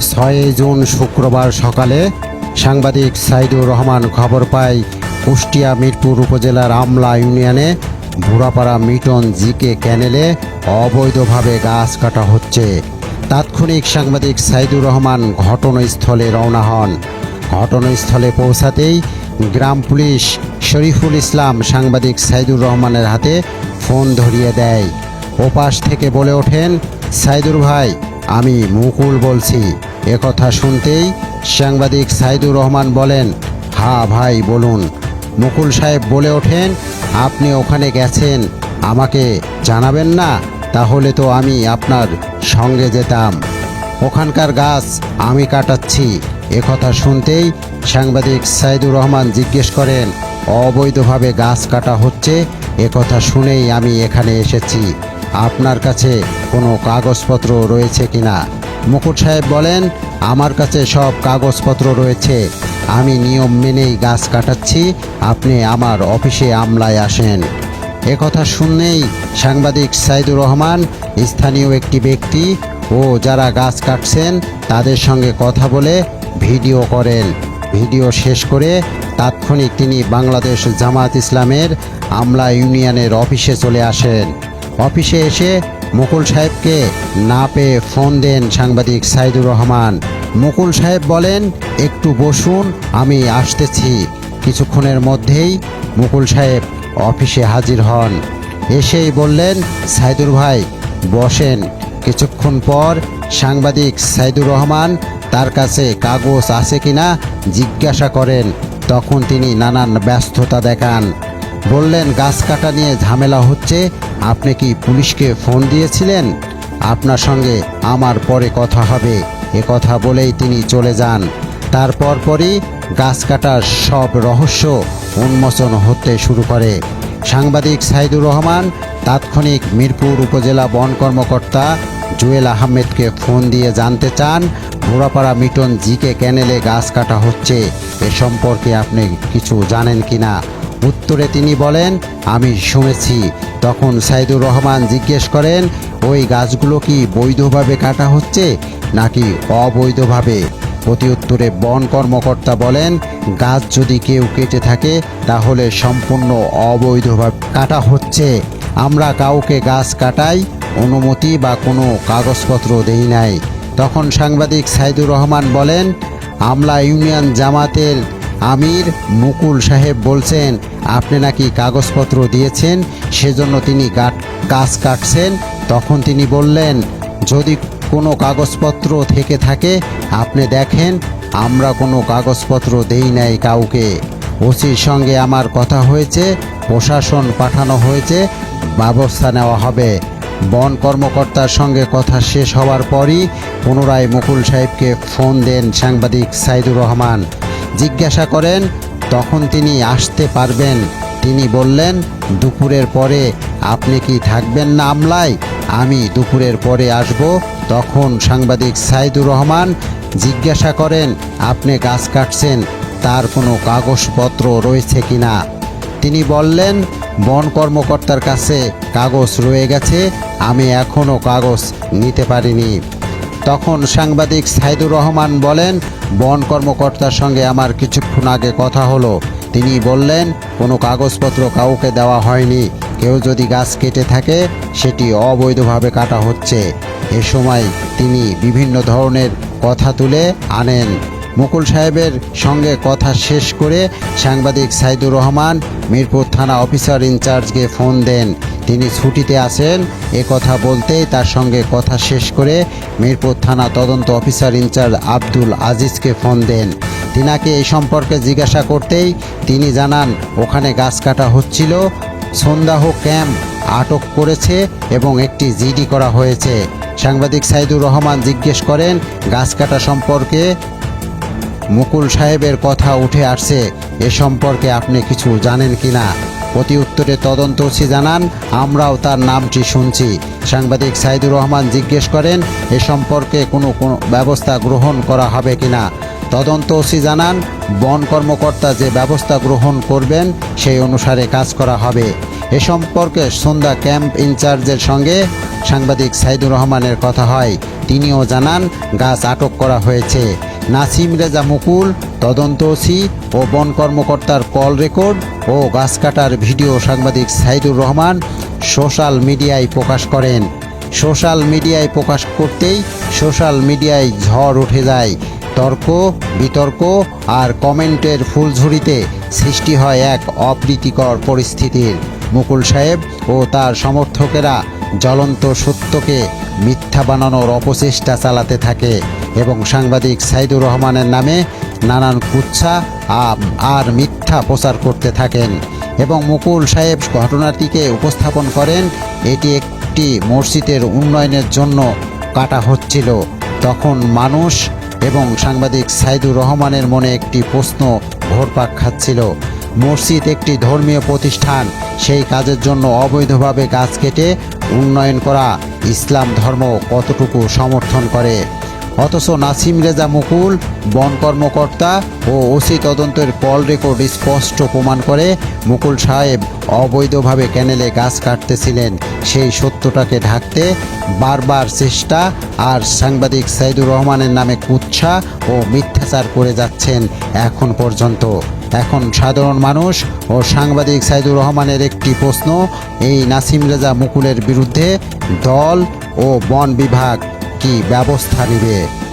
ছয়ই জুন শুক্রবার সকালে সাংবাদিক সাইদুর রহমান খবর পায়, কুষ্টিয়া মিরপুর উপজেলার আমলা ইউনিয়নে বুড়াপাড়া মিটন জিকে ক্যানেলে অবৈধভাবে গাছ কাটা হচ্ছে। তাৎক্ষণিক সাংবাদিক সাইদুর রহমান ঘটনাস্থলে রওনা হন। ঘটনাস্থলে পৌঁছাতেই গ্রাম পুলিশ শরীফুল ইসলাম সাংবাদিক সাইদুর রহমানের হাতে ফোন ধরিয়ে দেয়। ওপাশ থেকে বলে ওঠেন, সাইদুর ভাই, আমি মুকুল বলছি। একথা শুনতেই সাংবাদিক সাইদুর রহমান বলেন, হা ভাই, বলুন। মুকুল সাহেব বলে ওঠেন, আপনি ওখানে গেছেন, আমাকে জানাবেন না, তাহলে তো আমি আপনার সঙ্গে যেতাম। ওখানকার গাছ আমি কাটাচ্ছি। একথা শুনতেই সাংবাদিক সাইদুর রহমান জিজ্ঞেস করেন, অবৈধভাবে গাছ কাটা হচ্ছে? একথা শুনেই আমি এখানে এসেছি। আপনার কাছে কোনো কাগজপত্র রয়েছে কিনা? মুকুট সাহেব বলেন, আমার কাছে সব কাগজপত্র রয়েছে। আমি নিয়ম মেনেই গাছ কাটাচ্ছি। আপনি আমার অফিসে আমলায় আসেন। একথা শুনলেই সাংবাদিক সাইদুর রহমান, স্থানীয় একটি ব্যক্তি ও যারা গাছ কাটছেন, তাদের সঙ্গে কথা বলে ভিডিও করেন। ভিডিও শেষ করে তাৎক্ষণিক তিনি বাংলাদেশ জামাত ইসলামের আমলা ইউনিয়নের অফিসে চলে আসেন। অফিসে এসে মুকুল সাহেবকে না পেয়ে ফোন দেন সাংবাদিক সাইদুর রহমান। মুকুল সাহেব বলেন, একটু বসুন, আমি আসতেছি। কিছুক্ষণের মধ্যেই মুকুল সাহেব অফিসে হাজির হন। এসেই বললেন, সাইদুর ভাই, বসেন। কিছুক্ষণ পর সাংবাদিক সাইদুর রহমান তার কাছে কাগজ আছে কিনা জিজ্ঞাসা করেন। তখন তিনি নানান ব্যস্ততা দেখান। বললেন, গাছ কাটা নিয়ে ঝামেলা হচ্ছে। আপনি কি পুলিশকে ফোন দিয়েছিলেন? আপনার সঙ্গে আমার পরে কথা হবে। এ কথা বলেই তিনি চলে যান। তারপর পরই গাছ কাটার সব রহস্য উন্মোচন হতে শুরু করে। সাংবাদিক সাইদুর রহমান, তাৎক্ষণিক মিরপুর উপজেলা বন কর্মকর্তা জুয়েল আহমেদকে ফোন দিয়ে জানতে চান ঘোড়াপাড়া মিটন জিকে ক্যানেলে গাছ কাটা হচ্ছে। এ সম্পর্কে আপনি কিছু জানেন কিনা? উত্তরে তিনি বলেন, আমি শুনেছি। তখন সাইদুর রহমান জিজ্ঞেস করেন, ওই গাছগুলো কি বৈধভাবে কাটা হচ্ছে নাকি অবৈধভাবে? প্রতি উত্তরে বন কর্মকর্তা বলেন, গাছ যদি কেউ কেটে থাকে তাহলে সম্পূর্ণ অবৈধভাবে কাটা হচ্ছে। আমরা কাউকে গাছ কাটাই, অনুমতি বা কোনো কাগজপত্র দেই নাই। তখন সাংবাদিক সাইদুর রহমান বলেন, আমলা ইউনিয়ন জামাতের আমির মুকুল সাহেব বলছেন, আপনি নাকি কাগজপত্র দিয়েছেন? সেজন্য তিনি গাছ কাটছেন। তখন তিনি বললেন, যদি কোনো কাগজপত্র থেকে থাকে, আপনি দেখেন, আমরা কোনো কাগজপত্র দেই নাই কাউকে। ওসির সঙ্গে আমার কথা হয়েছে, প্রশাসন পাঠানো হয়েছে, ব্যবস্থা নেওয়া হবে। বন কর্মকর্তার সঙ্গে কথা শেষ হওয়ার পরই পুনরায় মুকুল সাহেবকে ফোন দেন সাংবাদিক সাইদুর রহমান। জিজ্ঞাসা করেন, তখন তিনি আসতে পারবেন? তিনি বললেন, দুপুরের পরে। আপনি কি থাকবেন না আমলায়? আমি দুপুরের পরে আসব। তখন সাংবাদিক সাইদুর রহমান জিজ্ঞাসা করেন, আপনি গাছ কাটছেন? তার কোনো কাগজপত্র রয়েছে কি না? তিনি বললেন, বন কর্মকর্তার কাছে কাগজ রয়ে গেছে। আমি এখনও কাগজ নিতে পারিনি। তখন সাংবাদিক সাইদুর রহমান বলেন, বন কর্মকর্তার সঙ্গে আমার কিছুক্ষণ আগে কথা হলো। তিনি বললেন, কোনো কাগজপত্র কাউকে দেওয়া হয়নি। কেউ যদি গাছ কেটে থাকে, সেটি অবৈধভাবে কাটা হচ্ছে। এ সময় তিনি বিভিন্ন ধরনের কথা তুলে আনেন। মুকুল সাহেবের সঙ্গে কথা শেষ করে সাংবাদিক সাইদুর রহমান মিরপুর থানা অফিসার ইনচার্জকে ফোন দেন। তিনি ছুটিতে আছেন। এ কথা বলতেই তার সঙ্গে কথা শেষ করে মিরপুর থানা তদন্ত অফিসার ইনচার্জ আব্দুল আজিজকে ফোন দেন। তিনাকে এই সম্পর্কে জিজ্ঞাসা করতেই তিনি জানান, ওখানে গাছ কাটা হচ্ছিল সন্দাহ ক্যাম্প আটক করেছে এবং একটি জিডি করা হয়েছে। সাংবাদিক সাইদুর রহমান জিজ্ঞেস করেন, গাছ কাটা সম্পর্কে মুকুল সাহেবের কথা উঠে আসছে, এ সম্পর্কে আপনি কিছু জানেন কিনা? প্রতি উত্তরে তদন্তসি জানান, আমরাও তার নামটি শুনছি। সাংবাদিক সাইদুর রহমান জিজ্ঞেস করেন, এ সম্পর্কে কোনো কোনো ব্যবস্থা গ্রহণ করা হবে কিনা? তদন্তসি জানান, বন কর্মকর্তা যে ব্যবস্থা গ্রহণ করবেন, সেই অনুসারে কাজ করা হবে। এ সম্পর্কে সন্ধ্যা ক্যাম্প ইনচার্জের সঙ্গে সাংবাদিক সাইদুর রহমানের কথা হয়। তিনিও জানান, গাছ আটক করা হয়েছে। নাসিম রেজা মুকুল তদন্তসি ও বন কর্মকর্তার কল রেকর্ড ও গাছ কাটার ভিডিও সাংবাদিক সাইদুর রহমান সোশ্যাল মিডিয়ায় প্রকাশ করেন। সোশ্যাল মিডিয়ায় প্রকাশ করতেই সোশ্যাল মিডিয়ায় ঝড় উঠে যায়। তর্ক, বিতর্ক আর কমেন্টের ফুলঝুরিতে সৃষ্টি হয় এক অপ্রীতিকর পরিস্থিতির। মুকুল সাহেব ও তার সমর্থকেরা জ্বলন্ত সত্যকে মিথ্যা বানানোর অপচেষ্টা চালাতে থাকে এবং সাংবাদিক সাইদুর রহমানের নামে নানান কুচ্ছা আর মিথ্যা প্রচার করতে থাকেন এবং মুকুল সাহেব ঘটনাটিকে উপস্থাপন করেন। এটি একটি মসজিদের উন্নয়নের জন্য কাটা হচ্ছিল। তখন মানুষ এবং সাংবাদিক সাইদুর রহমানের মনে একটি প্রশ্ন ঘোরপাক খাচ্ছিল। মসজিদ একটি ধর্মীয় প্রতিষ্ঠান সেই কাজের জন্য অবৈধভাবে গাছ কেটে উন্নয়ন করা ইসলাম ধর্ম কতটুকু সমর্থন করে? অথচ নাসিম রেজা মুকুল, বন কর্মকর্তা ও ওসি তদন্তের কল রেকর্ড স্পষ্ট প্রমাণ করে মুকুল সাহেব অবৈধভাবে ক্যানেলে গাছ কাটতেছিলেন। সেই সত্যটাকে ঢাকতে বারবার চেষ্টা আর সাংবাদিক সাইদুর রহমানের নামে কুচ্ছা ও মিথ্যাচার করে যাচ্ছেন এখন পর্যন্ত। এখন সাধারণ মানুষ ও সাংবাদিক সাইদুর রহমানের একটি প্রশ্ন, এই নাসিম রেজা মুকুলের বিরুদ্ধে দল ও বন বিভাগ কি ব্যবস্থা নেবে?